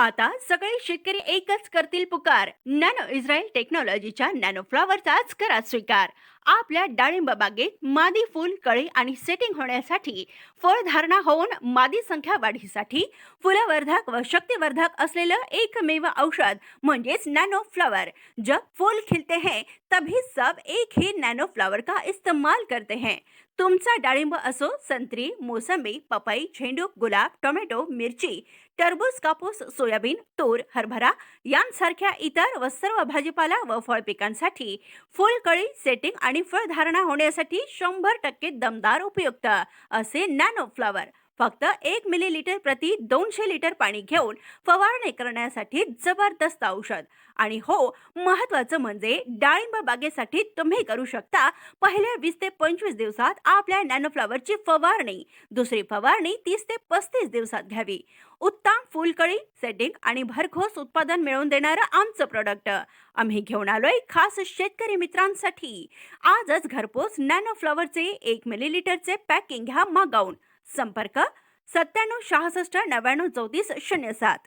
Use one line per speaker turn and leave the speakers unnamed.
आता सगळे शेतकरी एकच करतील पुकार. नॅनो इस्रायल टेक्नॉलॉजीच्या नॅनो फ्लॉवरचाच करा स्वीकार. आपल्या डाळिंब बागेत मादी फुल कळी आणि सेटिंग होण्यासाठी फळधारणा होऊन मादी संख्या वाढीसाठी फुलवर्धक व शक्तिवर्धक असलेलं एकमेव औषध म्हणजेच नॅनो फ्लावर. जब फूल खिलते हैं तभी सब एक ही नॅनो फ्लावर का इस्तेमाल करते हैं. तुमचा डाळिंब असो संत्री मोसंबी पपई झेंडू गुलाब टोमॅटो मिरची टरबूज कापूस सोयाबीन तूर हरभरा यांसारख्या इतर व सर्व भाजीपाला व फळ पिकांसाठी फुलकळी सेटिंग आणि फळधारणा होण्यासाठी शंभर टक्के दमदार उपयुक्त असे नॅनो फ्लावर. फक्त एक मिलीलिटर प्रति दोनशे लिटर पाणी घेऊन फवारणी करण्यासाठी जबरदस्त औषध. आणि हो महत्वाचं म्हणजे डाळिंब बागेसाठी तुम्ही करू शकता पहिल्या वीस ते पंचवीस दिवसात आपल्या नॅनोफ्लावरची फवारणी. दुसरी फवारणी तीस ते पस्तीस दिवसात घ्यावी. उत्तम फुलकळी सेटिंग आणि भरघोस उत्पादन मिळवून देणारं आमचं प्रोडक्ट आम्ही घेऊन आलोय खास शेतकरी मित्रांसाठी. आजच घरपोच नॅनो फ्लॉवरचे एक मिलीलिटरचे पॅकिंग घ्या मागवून. संपर्क सत्त्याण्णव सहासष्ट नव्याण्णव चौतीस शून्य सात.